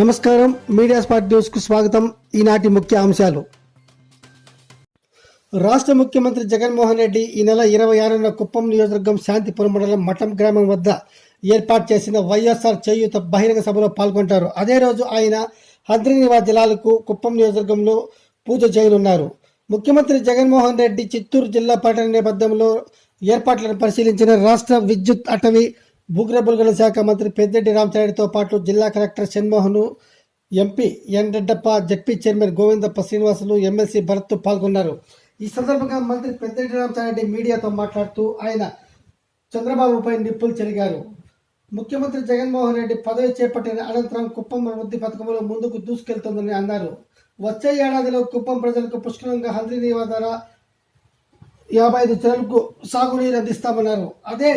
నమస్కారం. Media spot న్యూస్కు స్వాగతం. ఈనాటి ముఖ్య అంశాలు. రాష్ట్ర ముఖ్యమంత్రి జగన్మోహన్ రెడ్డి ఈ నెల ఇరవై ఆరున కుప్పం నియోజకవర్గం శాంతిపురం మండలం మఠం గ్రామం వద్ద ఏర్పాటు చేసిన వైఎస్ఆర్ చేయూత బహిరంగ సభలో పాల్గొంటారు. అదే రోజు ఆయన హంద్రీనివా జలాలకు కుప్పం నియోజకవర్గంలో పూజ చేయనున్నారు. ముఖ్యమంత్రి జగన్మోహన్ రెడ్డి చిత్తూరు జిల్లా పర్యటన నేపథ్యంలో ఏర్పాట్లను పరిశీలించిన రాష్ట్ర విద్యుత్ అటవీ భూగ్రబుల్గల శాఖ మంత్రి పెద్దిరెడ్డి రామచారాయుడితో పాటు జిల్లా collector Shanmohan MP N Reddappa ZP chairman Govindappa Srinivasulu MLC Bharat పాల్గొన్నారు. ఈ సందర్భంగా మంత్రి పెద్దిరెడ్డి రామచారెడ్డి మీడియాతో మాట్లాడుతూ ఆయన చంద్రబాబుపై నిప్పులు చెరిగారు. ముఖ్యమంత్రి జగన్మోహన్ రెడ్డి పదవి చేపట్టిన అనంతరం కుప్పం వృద్ధి పథకంలో ముందుకు దూసుకెళ్తుందని అన్నారు. వచ్చే ఏడాదిలో కుప్పం ప్రజలకు పుష్కలంగా హంద్రీ నీవా ద్వారా యాభై ఐదు చెరువులకు సాగునీరు అందిస్తామన్నారు. అదే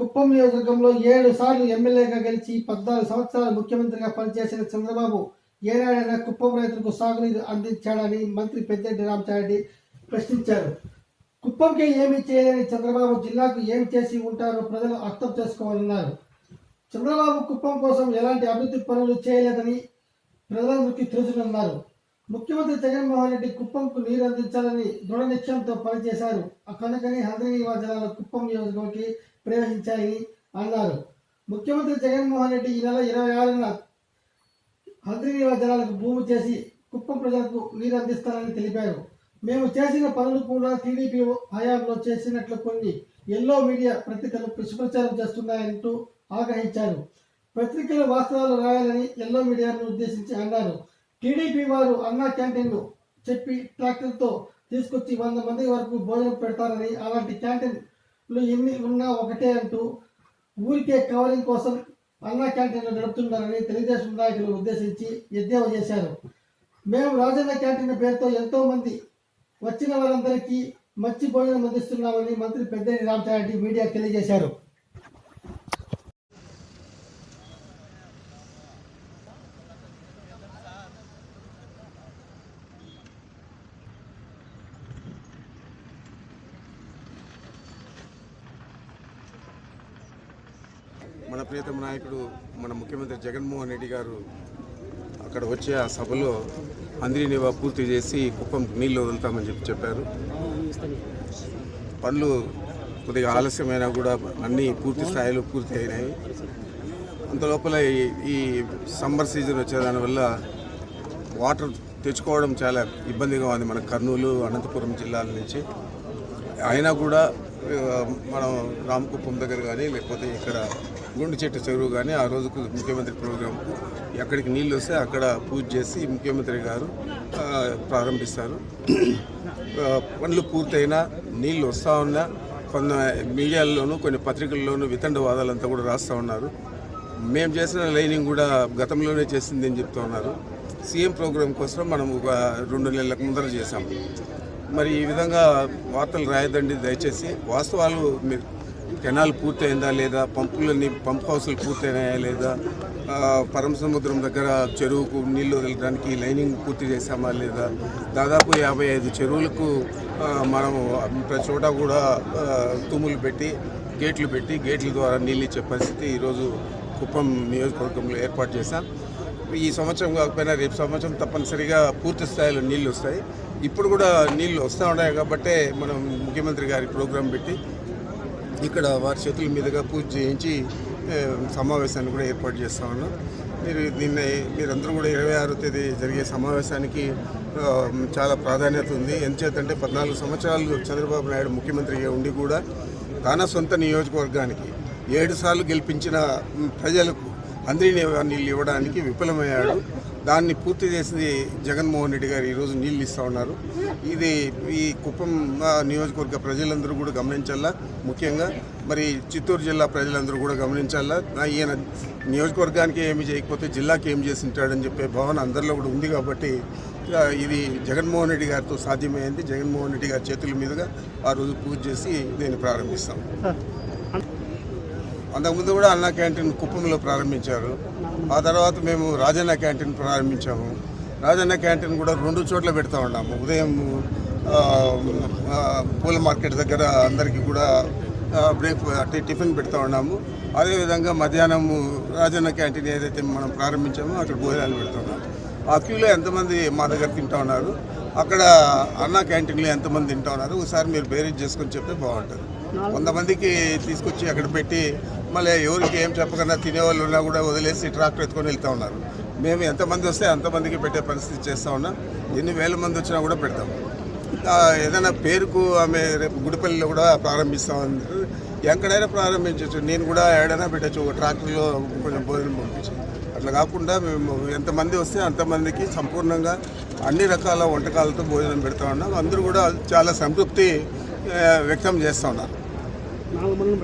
కుప్పం నియోజకవర్గంలో ఏడు సార్లు ఎమ్మెల్యేగా గెలిచి పద్నాలుగు సంవత్సరాలు ముఖ్యమంత్రిగా పనిచేసిన చంద్రబాబు ఏనాడైనా కుప్పం రైతులకు సాగునీరు అందించాడని మంత్రి పెద్దిరెడ్డి రామచారెడ్డి ప్రశ్నించారు. కుప్పంకి ఏమి చేయలేని చంద్రబాబు జిల్లాకు ఏమి చేసి ఉంటారో ప్రజలు అర్థం చేసుకోవాలన్నారు. చంద్రబాబు కుప్పం కోసం ఎలాంటి అభివృద్ధి పనులు చేయలేదని ప్రజలందరికీ తెలుసునన్నారు ముఖ్యమంత్రి జగన్మోహన్ రెడ్డి కుప్పంకు నీరు అందించాలని దృఢ నిశ్చయంతో పనిచేశారు. ఆ కనుకని జిల్లాలో కుప్పం నియోజకవర్గానికి ప్రవేశించాయని అన్నారు. ముఖ్యమంత్రి జగన్మోహన్ రెడ్డి ఈ నెల ఇరవై ఆరున హద్రి జలాలకు భూమి చేసి కుప్పం ప్రజలకు నీరు తెలిపారు. మేము చేసిన పనులు కూడా టీడీపీ హయాంలో చేసినట్లు కొన్ని ఎల్లో మీడియా పత్రికలు దుష్ప్రచారం చేస్తున్నాయంటూ ఆగ్రహించారు. పత్రికలు వాస్తవాలు రాయాలని ఎల్లో మీడియాను ఉద్దేశించి అన్నారు. టీడీపీ వారు అన్నా క్యాంటీన్లు చెప్పి ట్రాక్టర్తో తీసుకొచ్చి వంద మంది వరకు భోజనం పెడతారని అలాంటి క్యాంటీన్ లో ఎన్ని ఉన్నా ఒకటే అంటూ ఊరికే కవరింగ్ కోసం అన్నా క్యాంటీన్లు నడుపుతున్నారని తెలుగుదేశం నాయకులు ఉద్దేశించి ఎద్దేవా చేశారు. మేము రాజన్న క్యాంటీన్ పేరుతో ఎంతో మంది వచ్చిన వారందరికీ మంచి భోజనం అందిస్తున్నామని మంత్రి పెద్దిరెడ్డి రామచారెడ్డి మీడియా తెలియజేశారు. మన ప్రియతమ నాయకుడు మన ముఖ్యమంత్రి జగన్మోహన్ రెడ్డి గారు అక్కడ వచ్చే ఆ సభలో అందరినీ నివా పూర్తి చేసి కుప్పం నీళ్ళు వదులుతామని చెప్పి చెప్పారు. పనులు కొద్దిగా ఆలస్యమైనా కూడా అన్నీ పూర్తి స్థాయిలో పూర్తి అయినాయి. అంత లోపల ఈ- సమ్మర్ సీజన్ వచ్చేదానివల్ల వాటర్ తెచ్చుకోవడం చాలా ఇబ్బందిగా ఉంది మన కర్నూలు అనంతపురం జిల్లాల నుంచి. అయినా కూడా మనం రామకుప్పం దగ్గర కానీ లేకపోతే ఇక్కడ గుండు చెట్టు చెరువు కానీ ఆ రోజుకు ముఖ్యమంత్రి ప్రోగ్రాంకు ఎక్కడికి నీళ్ళు వస్తే అక్కడ పూజ చేసి ముఖ్యమంత్రి గారు ప్రారంభిస్తారు. పనులు పూర్తయినా నీళ్ళు వస్తూ ఉన్నా కొన్ని మీడియాల్లోనూ కొన్ని పత్రికల్లోనూ వితండవాదాలంతా కూడా రాస్తూ ఉన్నారు. మేము చేసిన లైనింగ్ కూడా గతంలోనే చేసింది అని చెప్తూ ఉన్నారు. సీఎం ప్రోగ్రాం కోసం మనం ఒక రెండు నెలలకు ముందర చేసాము మరి ఈ విధంగా వార్తలు రాయదండి దయచేసి. వాస్తవాలు మీరు కెనాల్ పూర్తయిందా లేదా? పంపులన్నీ పంప్ హౌసులు పూర్తయినాయా లేదా? పరమ సముద్రం దగ్గర చెరువుకు నీళ్ళు వదలడానికి లైనింగ్ పూర్తి చేశామా లేదా? దాదాపు యాభై ఐదు చెరువులకు మనం మనము ప్రతి చోట కూడా తుమ్ములు పెట్టి గేట్లు పెట్టి గేట్ల ద్వారా నీళ్ళు ఇచ్చే పరిస్థితి ఈరోజు కుప్పం నియోజకవర్గంలో ఏర్పాటు చేశాం. ఈ సంవత్సరం కాకపోయినా రేపు సంవత్సరం తప్పనిసరిగా పూర్తి స్థాయిలో నీళ్ళు వస్తాయి. ఇప్పుడు కూడా నీళ్ళు వస్తూ ఉన్నాయి కాబట్టే మనం ముఖ్యమంత్రి గారి ప్రోగ్రాం పెట్టి ఇక్కడ వారి చేతుల మీదుగా పూజ చేయించి సమావేశాన్ని కూడా ఏర్పాటు చేస్తూ ఉన్నాం. మీరు దీన్ని మీరందరూ కూడా ఇరవై ఆరో తేదీ జరిగే సమావేశానికి చాలా ప్రాధాన్యత ఉంది. ఎంచేతంటే పద్నాలుగు సంవత్సరాలు చంద్రబాబు నాయుడు ముఖ్యమంత్రిగా ఉండి కూడా తన సొంత నియోజకవర్గానికి ఏడు సార్లు గెలిపించిన ప్రజలకు అందరి నీళ్ళు ఇవ్వడానికి విఫలమయ్యాడు. దాన్ని పూర్తి చేసింది జగన్మోహన్ రెడ్డి గారు. ఈరోజు నీళ్ళు ఇస్తూ ఉన్నారు. ఇది ఈ కుప్పం నియోజకవర్గ ప్రజలందరూ కూడా గమనించాలా? ముఖ్యంగా మరి చిత్తూరు జిల్లా ప్రజలందరూ కూడా గమనించాలా? ఈయన నియోజకవర్గానికి ఏమి చేయకపోతే జిల్లాకి ఏం చేసి ఉంటాడని చెప్పే భావన అందరిలో కూడా ఉంది కాబట్టి ఇది జగన్మోహన్ రెడ్డి గారితో సాధ్యమైంది. జగన్మోహన్ రెడ్డి గారి చేతుల మీదుగా ఆ రోజు పూజ చేసి దీన్ని ప్రారంభిస్తాం. అంతకుముందు కూడా అన్న క్యాంటీన్ కుప్పంలో ప్రారంభించారు. ఆ తర్వాత మేము రాజన్న క్యాంటీన్ ప్రారంభించాము. రాజన్న క్యాంటీన్ కూడా రెండు చోట్ల పెడతా ఉన్నాము. ఉదయం పూల మార్కెట్ దగ్గర అందరికీ కూడా బ్రేక్ అంటే టిఫిన్ పెడతా ఉన్నాము. అదేవిధంగా మధ్యాహ్నం రాజన్న క్యాంటీన్ ఏదైతే మనం ప్రారంభించామో అక్కడ భోజనాలు పెడుతున్నాము ఆ క్యూలో ఎంతమంది మా దగ్గర తింటా ఉన్నారు. అక్కడ అన్న క్యాంటీన్లో ఎంతమంది తింటా ఉన్నారు. ఒకసారి మీరు బేరీజ్ చేసుకొని చెప్తే బాగుంటుంది. వంద మందికి తీసుకొచ్చి అక్కడ పెట్టి మళ్ళీ ఎవరికి ఏం చెప్పకుండా తినేవాళ్ళు ఉన్నా కూడా వదిలేసి ట్రాక్టర్ ఎత్తుకొని వెళ్తూ ఉన్నారు. మేము ఎంతమంది వస్తే అంతమందికి పెట్టే పరిస్థితి చేస్తూ ఉన్నాం. ఎన్ని వేల మంది వచ్చినా కూడా పెడతాం. ఏదైనా పేరుకు ఆమె రేపు గుడిపల్లిలో కూడా ప్రారంభిస్తామని ఎక్కడైనా ప్రారంభించవచ్చు నేను కూడా ఏడైనా పెట్టచ్చు. ఒక ట్రాక్టర్లో కొంచెం భోజనం పంపించి. అట్లా కాకుండా మేము ఎంతమంది వస్తే అంతమందికి సంపూర్ణంగా అన్ని రకాల వంటకాలతో భోజనం పెడతా ఉన్నాం. అందరూ కూడా చాలా సంతృప్తి వ్యక్తం చేస్తూ ఉన్నారు.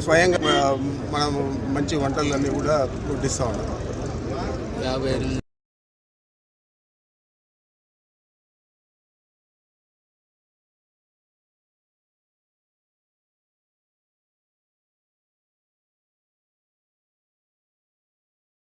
స్వయంగా మనం మంచి వంటలన్నీ కూడా వడ్డిస్తూ ఉన్నాం.